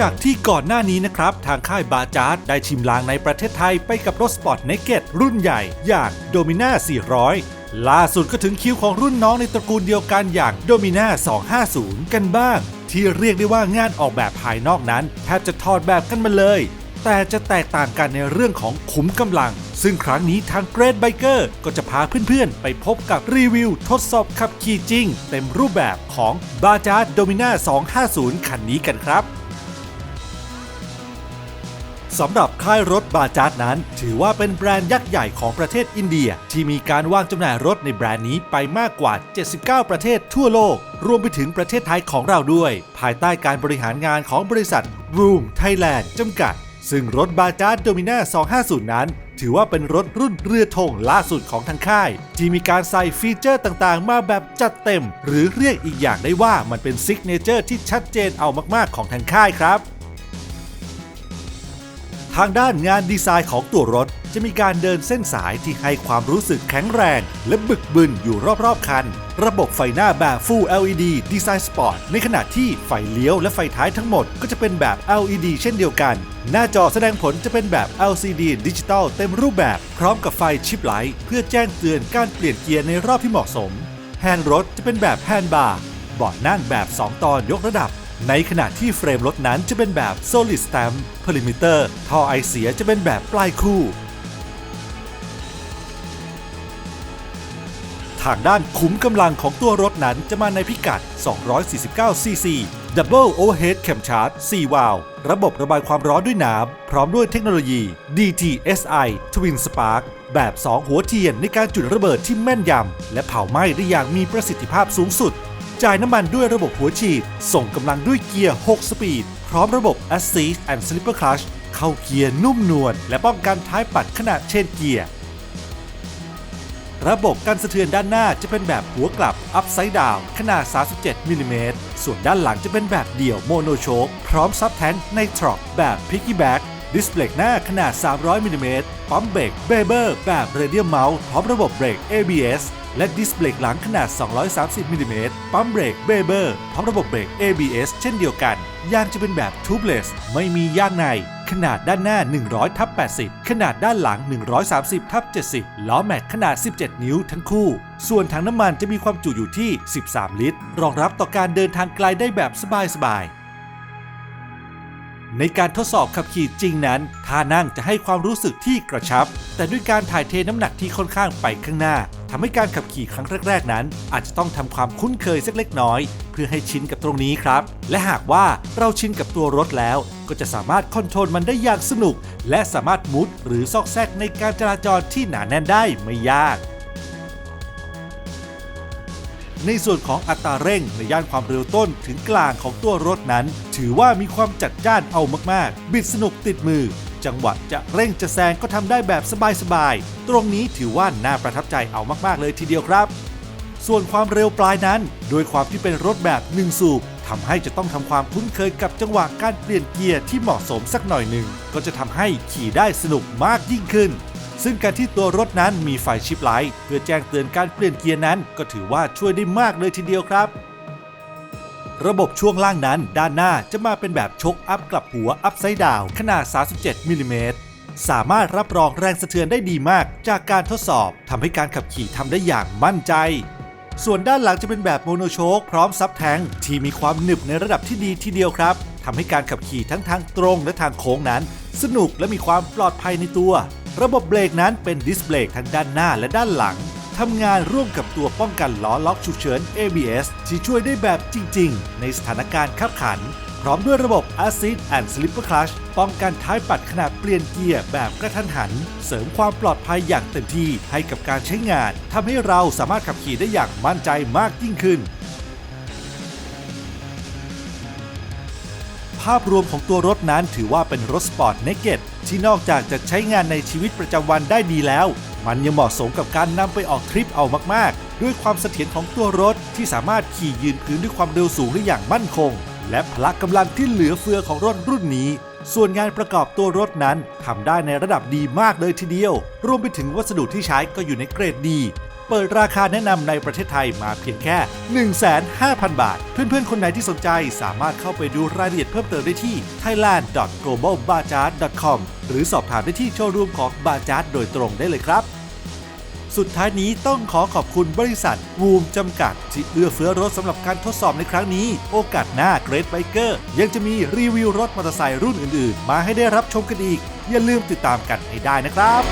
จากที่ก่อนหน้านี้นะครับ ทางค่ายบาจาร์ดได้ชิมลางในประเทศไทยไปกับรถสปอร์ตเนเกตรุ่นใหญ่อย่างโดมิน่า400ล่าสุดก็ถึงคิวของรุ่นน้องในตระกูลเดียวกันอย่างโดมิน่า250 กันบ้าง ที่เรียกได้ว่างานออกแบบภายนอกนั้น แทบจะถอดแบบกันมาเลย แต่จะแตกต่างกันในเรื่องของขุมกำลัง ซึ่งครั้งนี้ทาง Great Biker ก็จะพาเพื่อนๆ ไปพบกับรีวิวทดสอบขับขี่จริง เต็มรูปแบบของ b a j a j Domina 250 คันนี้กันครับ สำหรับค่ายรถบาจาร์ดนั้น ถือว่าเป็นแบรนด์ยักษ์ใหญ่ของประเทศอินเดีย ที่มีการวางจำหน่ายรถในแบรนด์นี้ไปมากกว่า 79 ประเทศทั่วโลก รวมไปถึงประเทศไทยของเราด้วย ภายใต้การบริหารงานของบริษัท Room Thailand จำกัด ซึ่งรถบาจาร์ดโดมิน่า250 นั้นถือว่าเป็นรถรุ่นเรือธงล่าสุดของทางค่าย ที่มีการใส่ฟีเจอร์ต่างๆ มาแบบจัดเต็ม หรือเรียกอีกอย่างได้ว่ามันเป็นซิกเนเจอร์ที่ชัดเจนเอามากๆของทางค่ายครับ ทางด้านงานดีไซน์ของตัวรถ จะมีการเดินเส้นสายที่ให้ความรู้สึกแข็งแรง และบึกบึนอยู่รอบๆคัน ระบบไฟหน้าแบบ Full LED ดีไซน์สปอร์ตในขณะที่ไฟเลี้ยวและไฟท้ายทั้งหมดก็จะเป็นแบบ LED เช่นเดียวกัน หน้าจอแสดงผลจะเป็นแบบ LCD ดิจิตอลเต็มรูปแบบ พร้อมกับไฟชิปไลท์เพื่อแจ้งเตือนการเปลี่ยนเกียร์ในรอบที่เหมาะสมแฮนด์รถจะเป็นแบบแฮนด์บาร์บาะนั่งแบบ 2 ตอนยกระดับ ในขณะที่เฟรมรถนั้นจะเป็นแบบ Solid Stamp Perimeter ท่อไอเสียจะเป็นแบบปลายคู่ ทางด้านขุมกำลังของตัวรถนั้นจะมาในพิกัด 249ซีซี Double Overhead Camshaft 4วาล์วระบบระบายความร้อนด้วยน้ำ พร้อมด้วยเทคโนโลยี DTSI Twin Spark แบบ 2 หัวเทียนในการจุดระเบิดที่แม่นยำ และเผาไหม้ได้อย่างมีประสิทธิภาพสูงสุด จ่ายน้ำมันด้วยระบบหัวฉีด ส่งกำลังด้วยเกียร์ 6 สปีด พร้อมระบบ Assist and Slipper Clutch เข้าเกียร์นุ่มนวลและป้องกันท้ายปัดขณะเชนเกียร์ ระบบกันสะเทือนด้านหน้าจะเป็นแบบหัวกลับ Upside Down ขนาด 37มิลลิเมตรส่วนด้านหลังจะเป็นแบบเดี่ยวโมโนโชคพร้อมซับแทงในทรอกแบบ Piggyback ดิสเบรกหน้าขนาด 300มิลลิเมตรปั๊มเบรกเบเบอร์แบบ Radial Mount พร้อมระบบเบรก ABS และดิสเบรกหลังขนาด 230มิลลิเมตรปั๊มเบรกเบเบอร์พร้อมระบบเบรก ABS เช่นเดียวกัน ยางจะเป็นแบบ Tubeless ไม่มียางใน ขนาดด้านหน้า 100ทับ80 ขนาดด้านหลัง 130ทับ70 ล้อแม็กขนาด 17 นิ้วทั้งคู่ ส่วนถังน้ำมันจะมีความจุอยู่ที่ 13 ลิตร รองรับต่อการเดินทางไกลได้แบบสบายๆในการทดสอบขับขี่จริงนั้นท่านั่งจะให้ความรู้สึกที่กระชับ แต่ด้วยการถ่ายเทน้ำหนักที่ค่อนข้างไปข้างหน้า ทำให้การขับขี่ครั้งแรก ๆ นั้น อาจจะต้องทำความคุ้นเคยสักเล็กน้อย เพื่อให้ชินกับตรงนี้ครับ และหากว่าเราชินกับตัวรถแล้ว ก็จะสามารถคอนโทรลมันได้อย่างสนุก และสามารถมุดหรือซอกแซกในการจราจรที่หนาแน่นได้ไม่ยาก ในส่วนของอัตราเร่งในย่านความเร็วต้นถึงกลางของตัวรถนั้น ถือว่ามีความจัดจ้านเอามากๆ บิดสนุกติดมือ จังหวะจะเร่งจะแซงก็ทำได้แบบสบายๆ ตรงนี้ถือว่าน่าประทับใจเอามากๆเลยทีเดียวครับ ส่วนความเร็วปลายนั้น โดยความที่เป็นรถแบบหนึ่งสูบทำให้จะต้องทำความคุ้นเคยกับจังหวะการเปลี่ยนเกียร์ที่เหมาะสมสักหน่อยหนึ่งก็จะทำให้ขี่ได้สนุกมากยิ่งขึ้น ซึ่งการที่ตัวรถนั้นมีไฟชิปไลท์เพื่อแจ้งเตือนการเปลี่ยนเกียร์นั้น ก็ถือว่าช่วยได้มากเลยทีเดียวครับ ระบบช่วงล่างนั้นด้านหน้าจะมาเป็นแบบชกอัพกลับหัวอัพไซด์ดาวขนาด 37มิลลิเมตรสามารถรับรองแรงสะเทือนได้ดีมากจากการทดสอบทำให้การขับขี่ทำได้อย่างมั่นใจ ส่วนด้านหลังจะเป็นแบบโมโนโชคพร้อมซับแทงที่มีความหนึบในระดับที่ดีทีเดียวครับทำให้การขับขี่ทั้งทางตรงและทางโค้งนั้น สนุกและมีความปลอดภัยในตัว ระบบเบรกนั้นเป็นดิสเบรกทั้งด้านหน้าและด้านหลัง ทำงานร่วมกับตัวป้องกันล้อล็อกฉุกเฉิน ABS ที่ช่วยได้แบบจริง ๆ ในสถานการณ์ขับขัน พร้อมด้วยระบบ Assist and Slipper Clutch ป้องกันท้ายปัดขณะเปลี่ยนเกียร์แบบกระทันหัน เสริมความปลอดภัยอย่างเต็มที่ให้กับการใช้งานทำให้เราสามารถขับขี่ได้อย่างมั่นใจมากยิ่งขึ้นภาพรวมของตัวรถนั้นถือว่าเป็นรถสปอร์ตเนกเก็ตที่นอกจากจะใช้งานในชีวิตประจำวันได้ดีแล้ว มันยังเหมาะสมกับการนำไปออกทริปเอามากๆ ด้วยความเสถียรของตัวรถที่สามารถขี่ยืนพื้นด้วยความเร็วสูงได้อย่างมั่นคง และพละกำลังที่เหลือเฟือของรถรุ่นนี้ ส่วนงานประกอบตัวรถนั้นทำได้ในระดับดีมากเลยทีเดียว รวมไปถึงวัสดุที่ใช้ก็อยู่ในเกรดดีเปิดราคาแนะนำในประเทศไทยมาเพียงแค่ 15,000บาท เพื่อนๆ คนไหนที่สนใจสามารถเข้าไปดูรายละเอียดเพิ่มเติมได้ที่ thailand.globalbajaj.com หรือสอบถามได้ที่โชว์รูมของบาจาร์ดโดยตรงได้เลยครับ สุดท้ายนี้ต้องขอขอบคุณบริษัทวูมจำกัด ที่เอื้อเฟื้อรถสำหรับการทดสอบในครั้งนี้ โอกาสหน้าเกรดไบเกอร์ยังจะมีรีวิวรถมอเตอร์ไซค์รุ่นอื่น ๆ มาให้ได้รับชมกันอีก อย่าลืมติดตามกันให้ได้นะครับ